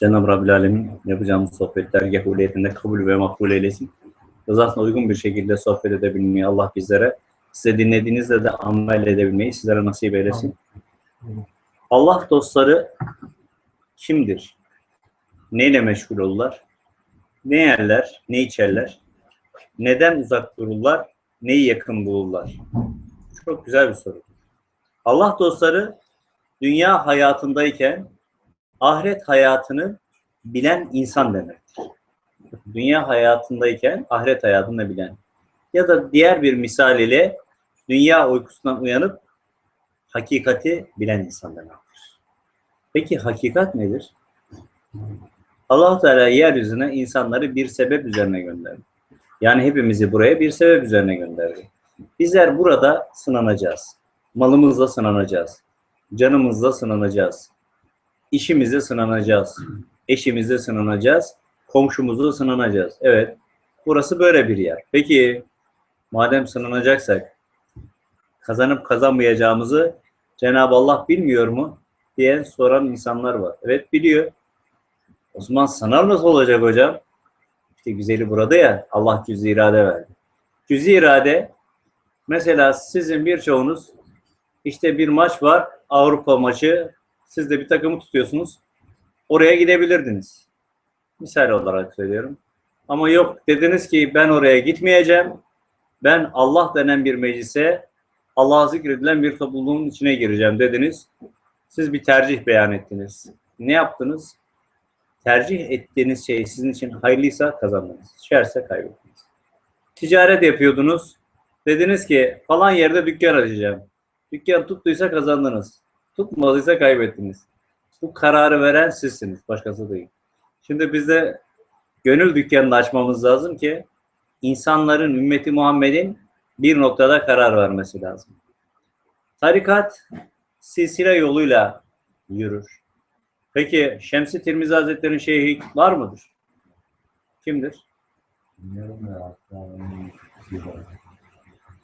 Cenab-ı Rabbil Alemin yapacağımız sohbetler gehuliyetinde kabul ve makbul eylesin. Rızasına uygun bir şekilde sohbet edebilmeyi Allah bizlere, size dinlediğinizde de amel edebilmeyi sizlere nasip eylesin. Allah dostları kimdir? Neyle meşgul olurlar? Ne yerler, ne içerler? Neden uzak dururlar? Neyi yakın bulurlar? Çok güzel bir soru. Allah dostları dünya hayatındayken ahiret hayatını bilen insan demektir. Dünya hayatındayken ahiret hayatını bilen. Ya da diğer bir misal ile dünya uykusundan uyanıp hakikati bilen insan demektir. Peki hakikat nedir? allah Teala yeryüzüne insanları bir sebep üzerine gönderdi. Yani hepimizi buraya bir sebep üzerine gönderdi. Bizler burada sınanacağız. Malımızla sınanacağız. Canımızla sınanacağız. İşimizle sınanacağız. Eşimizle sınanacağız. Komşumuzla sınanacağız. Evet. Burası böyle bir yer. Peki madem sınanacaksak kazanıp kazanmayacağımızı Cenab-ı Allah bilmiyor mu diye soran insanlar var. Evet biliyor. O zaman sınav nasıl olacak hocam? İşte güzeli burada ya. Allah cüz irade verdi. Cüz irade mesela sizin birçoğunuz işte bir maç var. Avrupa maçı. Siz de bir takımı tutuyorsunuz. Oraya gidebilirdiniz. Misal olarak söylüyorum. Ama yok dediniz ki ben oraya gitmeyeceğim. Ben Allah denen bir meclise Allah'a zikredilen bir topluluğun içine gireceğim dediniz. Siz bir tercih beyan ettiniz. Ne yaptınız? Tercih ettiğiniz şey sizin için hayırlıysa kazandınız. Şerse kaybettiniz. Ticaret yapıyordunuz. Dediniz ki falan yerde dükkan açacağım. Dükkan tuttuysa kazandınız. Tutmadıysa kaybettiniz. Bu kararı veren sizsiniz. Başkası değil. Şimdi biz de gönül dükkanını açmamız lazım ki insanların, ümmeti Muhammed'in bir noktada karar vermesi lazım. Tarikat silsile yoluyla yürür. Peki Şemsi Tirmizi Hazretleri'nin şeyhi var mıdır? Kimdir? Bilmiyorum ya.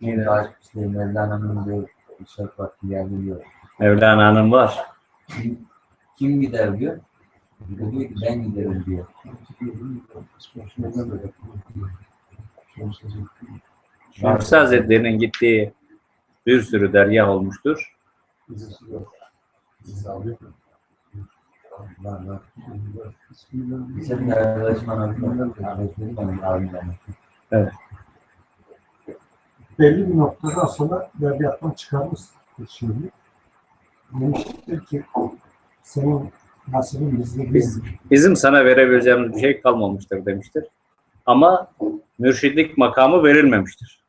Neydi? Mevlana'nın diyor işaret var yani diyor. Mevlana'nın var. Kim, kim gider diyor. O diyor ki ben giderim diyor. Şemsi Hazretleri'nin gittiği bir sürü dergah olmuştur. Var var. Senin arkadaşın anlatmanın kardeşleri benim abimden. Belli bir noktada sonra derbiyattan çıkarmış şimdi. Demiştir ki senin nasibin bizde Biz-. Bizim sana verebileceğimiz bir şey kalmamıştır demiştir. Ama mürşidlik makamı verilmemiştir.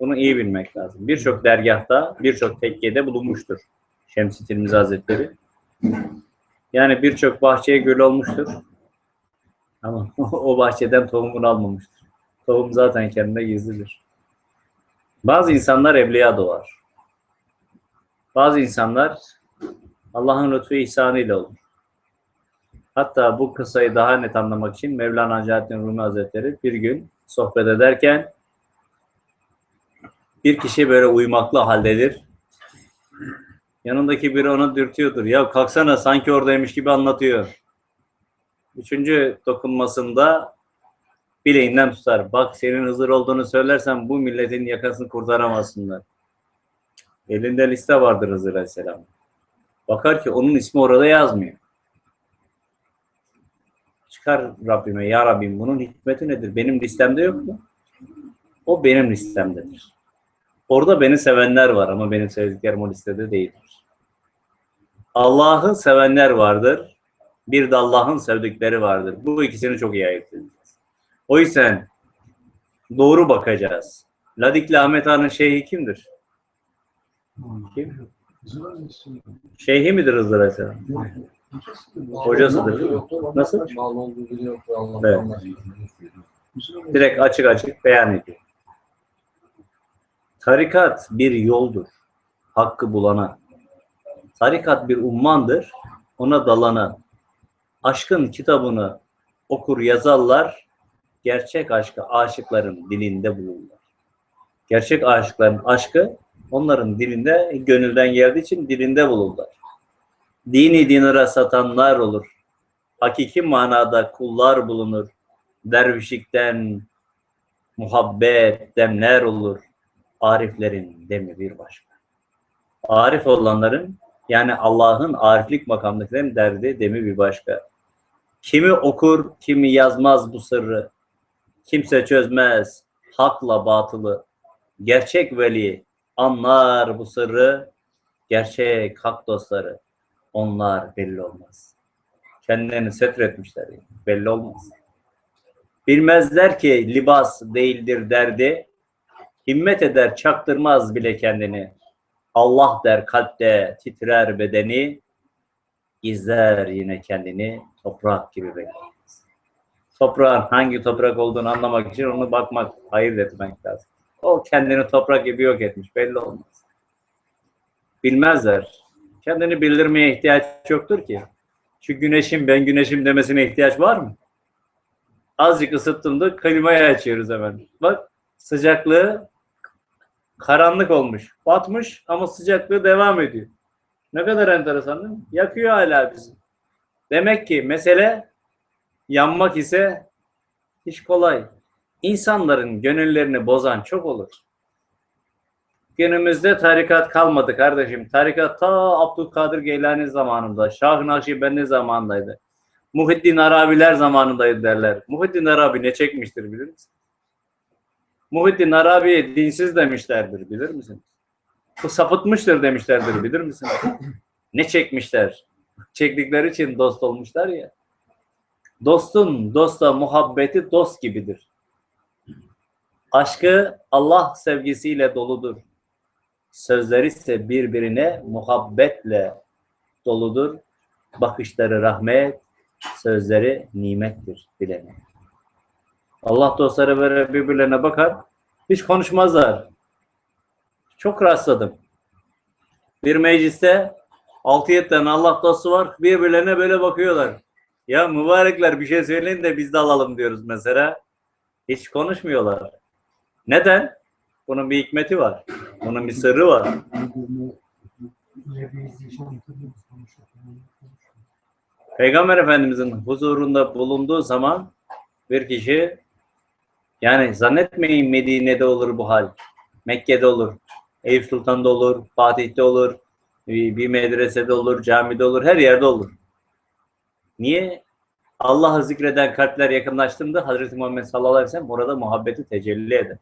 Bunu iyi bilmek lazım. Birçok dergahta, birçok tekkede bulunmuştur Şemsi Tirmizi Hazretleri. Yani birçok bahçeye gül olmuştur. Ama o bahçeden tohumunu almamıştır. Tohum zaten kendine gizlidir. Bazı insanlar evliya doğar. Bazı insanlar Allah'ın lütfu ihsanıyla olur. Hatta bu kısayı daha net anlamak için Mevlana Celaleddin Rumi Hazretleri bir gün sohbet ederken bir kişi böyle uyumaklı haldedir. Yanındaki biri onu dürtüyordur. Ya kalksana sanki oradaymış gibi anlatıyor. Üçüncü dokunmasında bileğinden tutar. Bak senin Hızır olduğunu söylersen bu milletin yakasını kurtaramazsınlar. Elinde liste vardır Hızır Aleyhisselam. Bakar ki onun ismi orada yazmıyor. Çıkar Rabbime, Ya Rabbim bunun hikmeti nedir? Benim listemde yok mu? O benim listemdedir. Orada beni sevenler var ama benim sevdiklerim o listede değildir. Allah'ı sevenler vardır. Bir de Allah'ın sevdikleri vardır. Bu ikisini çok iyi ayırt edeceğiz. O yüzden doğru bakacağız. Ladikli Ahmet Han'ın şeyhi kimdir? Kim? Şeyhi midir Hızır Aleyhisselam? Hocasıdır. Nasıl? Evet. Direkt açık açık beyan ediyor. Tarikat bir yoldur. Hakkı bulana. Tarikat bir ummandır. Ona dalana. Aşkın kitabını okur yazarlar. Gerçek aşkı aşıkların dilinde bulurlar. Gerçek aşıkların aşkı Onların dilinde, gönülden geldiği için dilinde bulurlar. Dini dinara satanlar olur. Hakiki manada kullar bulunur. Dervişlikten, muhabbet, demler olur. Ariflerin demi bir başka. Arif olanların yani Allah'ın ariflik makamdakilerin derdi demi bir başka. Kimi okur, kimi yazmaz bu sırrı. Kimse çözmez hakla batılı. Gerçek veli anlar bu sırrı. Gerçek hak dostları onlar belli olmaz. Kendilerini setretmişler. Belli olmaz. Bilmezler ki libas değildir derdi. Himmet eder çaktırmaz bile kendini. Allah der kalpte titrer bedeni. Gizler yine kendini toprak gibi beklemez. Toprağın hangi toprak olduğunu anlamak için onu bakmak, ayırt etmek lazım. O kendini toprak gibi yok etmiş. Belli olmaz. Bilmezler. Kendini bildirmeye ihtiyaç yoktur ki. Şu güneşin ben güneşim demesine ihtiyaç var mı? Azıcık ısıttığında klimayı açıyoruz hemen. Bak sıcaklığı karanlık olmuş. Batmış ama sıcaklığı devam ediyor. Ne kadar enteresan değil mi? Yakıyor hala bizi. Demek ki mesele yanmak ise iş kolay. İnsanların gönüllerini bozan çok olur. Günümüzde tarikat kalmadı kardeşim. Tarikat ta Abdülkadir Geylani zamanında, Şah-ı Nakşibendi zamanındaydı. Muhiddin Arabiler zamanındaydı derler. Muhiddin Arabi ne çekmiştir bilir misin? Muhiddin Arabi'ye dinsiz demişlerdir bilir misin? Bu sapıtmıştır demişlerdir bilir misin? Ne çekmişler? Çektikleri için dost olmuşlar ya. Dostun dosta muhabbeti dost gibidir. Aşkı Allah sevgisiyle doludur. Sözleri ise birbirine muhabbetle doludur. Bakışları rahmet, sözleri nimettir bilene. Allah dostları böyle birbirlerine bakar, hiç konuşmazlar. Çok rastladım. Bir mecliste 6-7 tane Allah dostu var, birbirlerine böyle bakıyorlar. Ya mübarekler bir şey söyleyin de biz de alalım diyoruz mesela. Hiç konuşmuyorlar. Neden? Bunun bir hikmeti var. Bunun bir sırrı var. Peygamber Efendimizin huzurunda bulunduğu zaman bir kişi yani zannetmeyin Medine'de olur bu hal. Mekke'de olur. Eyüp Sultan'da olur. Fatih'te olur. Bir medresede olur. Camide olur. Her yerde olur. Niye? Allah'ı zikreden kalpler yakınlaştığında Hazreti Muhammed sallallahu aleyhi ve sellem orada muhabbeti tecelli eder.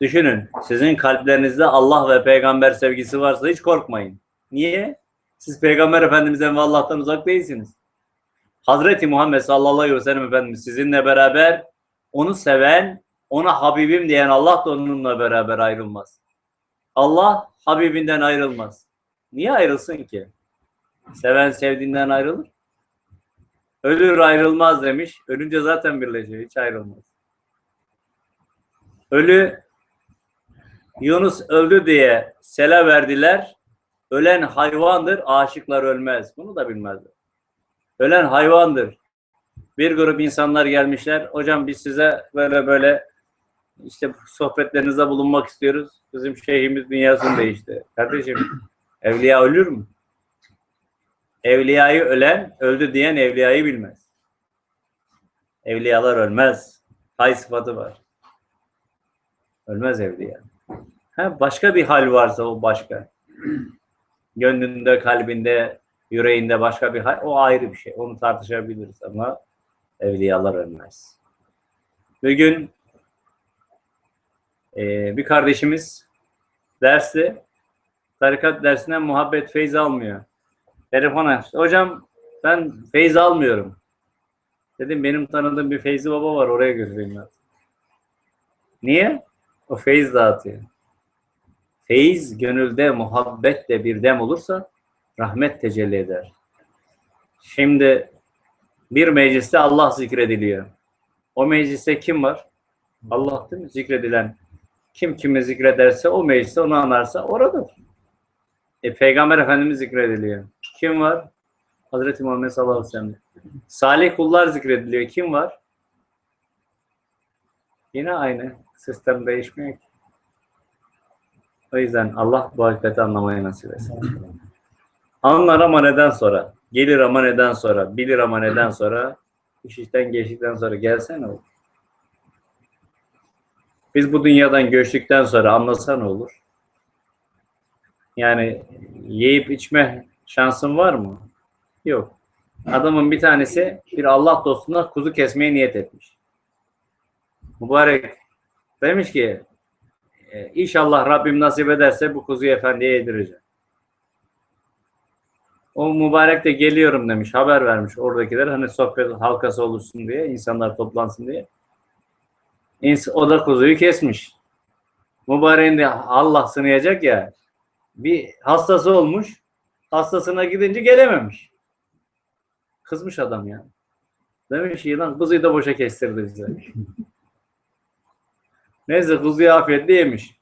Düşünün. Sizin kalplerinizde Allah ve peygamber sevgisi varsa hiç korkmayın. Niye? Siz Peygamber Efendimiz'den ve Allah'tan uzak değilsiniz. Hazreti Muhammed sallallahu aleyhi ve sellem Efendimiz sizinle beraber onu seven, ona Habibim diyen Allah da onunla beraber ayrılmaz. Allah Habibinden ayrılmaz. Niye ayrılsın ki? Seven sevdiğinden ayrılır. Ölür ayrılmaz demiş. Ölünce zaten birleşir. Hiç ayrılmaz. Ölü Yunus öldü diye sele verdiler. Ölen hayvandır, aşıklar ölmez. Bunu da bilmezler. Ölen hayvandır. Bir grup insanlar gelmişler. Hocam biz size böyle böyle işte sohbetlerinizde bulunmak istiyoruz. Bizim şeyhimiz dünyasını değişti. Kardeşim evliya ölür mü? Evliyayı ölen, öldü diyen evliyayı bilmez. Evliyalar ölmez. Hay sıfatı var. Ölmez evliya. Ha, başka bir hal varsa o başka. Gönlünde, kalbinde, yüreğinde başka bir hal, o ayrı bir şey. Onu tartışabiliriz ama evliyalar ölmez. Bir gün e, bir kardeşimiz dersi, tarikat dersinden muhabbet feyz almıyor. Telefon açtı. Hocam ben feyz almıyorum. Dedim benim tanıdığım bir Feyzi Baba var oraya götüreyim ben. Niye? O feyz dağıtıyor. Feyiz gönülde muhabbetle bir dem olursa rahmet tecelli eder. Şimdi bir mecliste Allah zikrediliyor. O mecliste kim var? Allah değil mi? Zikredilen. Kim kimi zikrederse o mecliste onu anarsa oradır. E, Peygamber Efendimiz zikrediliyor. Kim var? Hazreti Muhammed sallallahu aleyhi ve sellem. Salih kullar zikrediliyor. Kim var? Yine aynı. Sistem değişmiyor ki. O yüzden Allah bu hakikati anlamayı nasip etsin. Anlar ama neden sonra? Gelir ama neden sonra? Bilir ama neden sonra? İş işten geçtikten sonra gelsene olur. Biz bu dünyadan göçtükten sonra anlasa ne olur? Yani yiyip içme şansın var mı? Yok. Adamın bir tanesi bir Allah dostuna kuzu kesmeye niyet etmiş. Mübarek demiş ki e, inşallah Rabbim nasip ederse bu kuzuyu efendiye yedireceğim. O mübarek de geliyorum demiş. Haber vermiş oradakiler hani sohbet halkası olursun diye, insanlar toplansın diye. O da kuzuyu kesmiş. Mübareğin de Allah sınayacak ya. Bir hastası olmuş. Hastasına gidince gelememiş. Kızmış adam ya. Demiş ki lan kuzuyu da boşa kestirdi bize. Neyse kuzuyu afiyetle yemiş.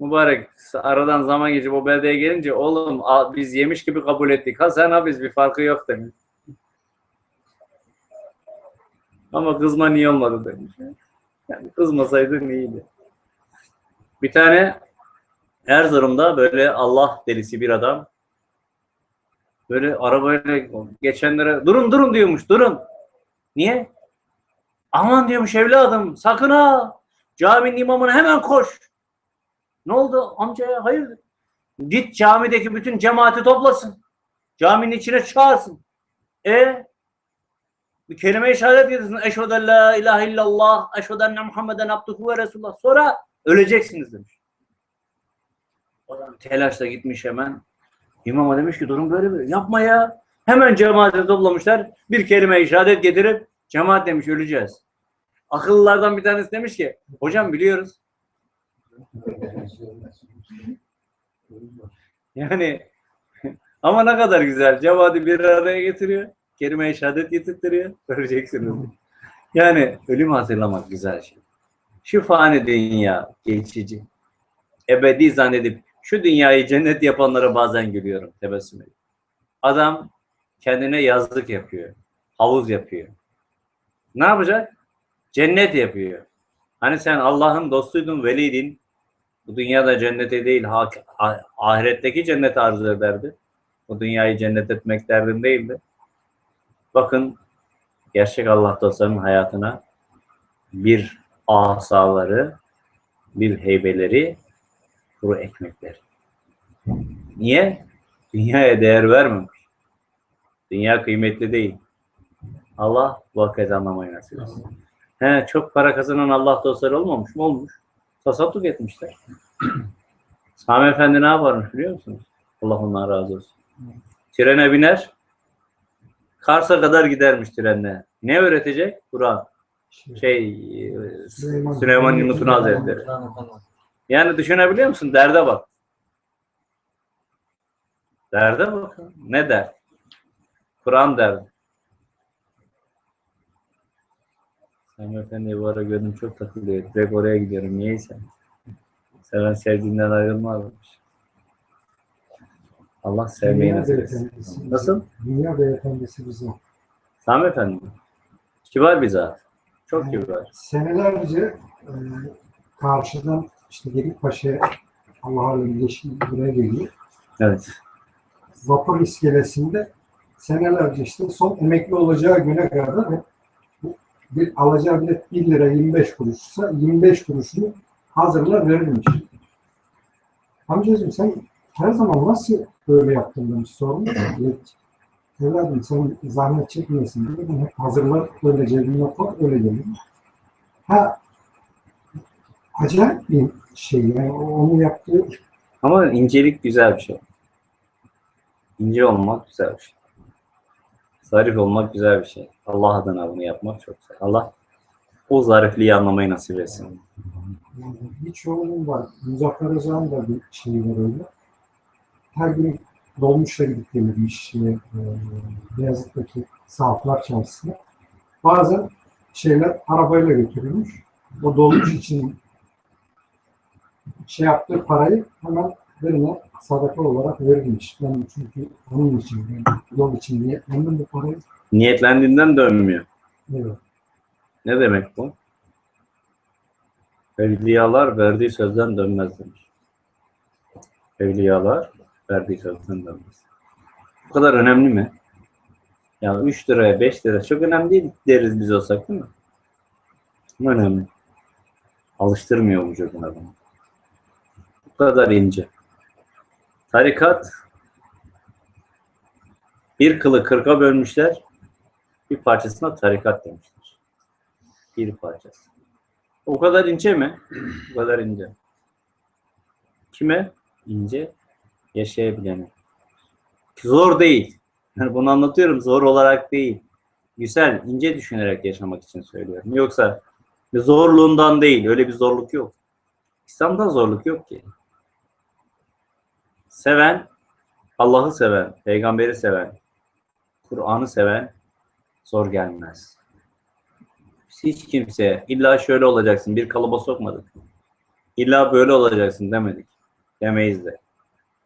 Mübarek aradan zaman geçip o beldeye gelince oğlum biz yemiş gibi kabul ettik. Ha sen ha biz bir farkı yok demiş. Ama kızma niye olmadı demiş. Yani kızmasaydın iyiydi. Bir tane Erzurum'da böyle Allah delisi bir adam böyle arabayla geçenlere durun durun diyormuş durun. Niye? Aman diyormuş evladım sakın ha caminin imamına hemen koş. Ne oldu amcaya hayırdır? Git camideki bütün cemaati toplasın. Caminin içine çağırsın. E bir kelime-i şehadet getirsin. Eşhedü en la ilahe illallah, eşhedü enne Muhammeden abduhu ve resulullah. Sonra öleceksiniz demiş. Adam telaşla gitmiş hemen. İmama demiş ki durum böyle böyle. Yapma ya. Hemen cemaati toplamışlar. Bir kelime-i şehadet getirip cemaat demiş öleceğiz. Akıllılardan bir tanesi demiş ki hocam biliyoruz. Yani ama ne kadar güzel. Cemaati bir araya getiriyor. Kelime-i şehadet getirtiyor. Yani ölüm hatırlamak güzel şey. Şu fani dünya geçici. Ebedi zannedip şu dünyayı cennet yapanlara bazen gülüyorum tebessüm edip. Adam kendine yazlık yapıyor. Havuz yapıyor. Ne yapacak? Cennet yapıyor. Hani sen Allah'ın dostuydun, veliydin. Bu dünyada cennete değil, ah- ahiretteki cenneti arzu ederdi. Bu dünyayı cennet etmek derdin değildi. Bakın gerçek Allah dostlarının hayatına bir asaları, bir heybeleri, kuru ekmekler. Niye? Dünyaya değer vermemiş. Dünya kıymetli değil. Allah bu hakikati anlamayı nasip etsin. He, çok para kazanan Allah dostları olmamış mı? Olmuş. Tasadduk etmişler. Sami Efendi ne yaparmış biliyor musunuz? Allah ondan razı olsun. Trene biner, Kars'a kadar gidermiş trenle. Ne öğretecek? Kur'an. Şey, e, Süleyman- Süleyman Yunus'un Hazretleri. Yani düşünebiliyor musun? Derde bak. Derde bak. Ne der? Kur'an derdi. Sami Efendi'yi bu ara gördüm çok takılıyor. Direkt oraya gidiyorum. Niyeyse. Seven sevdiğinden ayrılmazmış. Allah sevmeyi Dünya nasip etsin. beyefendisi. Nasıl? Dünya beyefendisi bizim. Sami Efendi? Kibar bir zat. Çok kibar. Senelerce e, karşıdan işte Gedikpaşa Allah'a birleşim buraya geliyor. Evet. Vapur iskelesinde senelerce işte son emekli olacağı güne kadar bir alacağı bilet 1 lira 25 kuruşsa 25 kuruşunu hazırlar verilmiş. Amcacığım sen her zaman nasıl böyle yaptın demiş sorun. Evladım sen zahmet çekmeyesin diye ben hep hazırlar öyle cebime koy öyle gelir. Ha acayip bir şey yani onu yaptığı Ama incelik güzel bir şey. İnce olmak güzel bir şey. Zarif olmak güzel bir şey. Allah adına bunu yapmak çok güzel. Allah o zarifliği anlamayı nasip etsin. Yani birçoğunun var. Muzaffer Özal'ın da bir şeyi var öyle. Her gün dolmuşla gidip gelirmiş şeye, e, Beyazıt'taki sahaflar çarşısına. Bazen şeyler arabayla götürülmüş. O dolmuş için şey yaptığı parayı hemen birine sadaka olarak verilmiş. Ben çünkü onun için, yani yol için niyetlendim bu parayı. Niyetlendiğinden dönmüyor. Evet. Ne demek bu? Evliyalar verdiği sözden dönmez demiş. Evliyalar verdiği sözden dönmez. Bu kadar önemli mi? Ya 3 liraya 5 lira çok önemli değil deriz biz olsak değil mi? Önemli. Alıştırmıyor vücudun adamı. Kadar ince. Tarikat bir kılı kırka bölmüşler. Bir parçasına tarikat demişler. Bir parçası. O kadar ince mi? O kadar ince. Kime? İnce. Yaşayabilene. Zor değil. Yani bunu anlatıyorum zor olarak değil. Güzel, ince düşünerek yaşamak için söylüyorum. Yoksa zorluğundan değil. Öyle bir zorluk yok. İslam'da zorluk yok ki. Seven, Allah'ı seven, peygamberi seven, Kur'an'ı seven zor gelmez. Hiç kimseye illa şöyle olacaksın bir kalıba sokmadık. İlla böyle olacaksın demedik. Demeyiz de.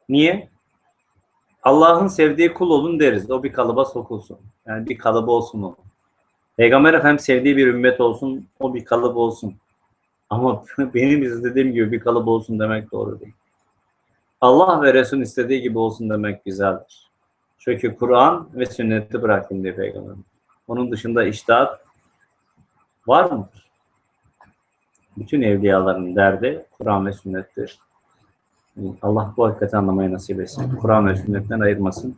Niye? Allah'ın sevdiği kul olun deriz. O bir kalıba sokulsun. Yani bir kalıbı olsun o. Peygamber Efendimiz sevdiği bir ümmet olsun. O bir kalıp olsun. Ama benim istediğim gibi bir kalıp olsun demek doğru değil. Allah ve Resul istediği gibi olsun demek güzeldir. Çünkü Kur'an ve sünneti bıraktım diye peygamber. Onun dışında iştahat var mıdır? Bütün evliyaların derdi Kur'an ve sünnettir. Allah bu hakikati anlamayı nasip etsin. Kur'an ve sünnetten ayırmasın.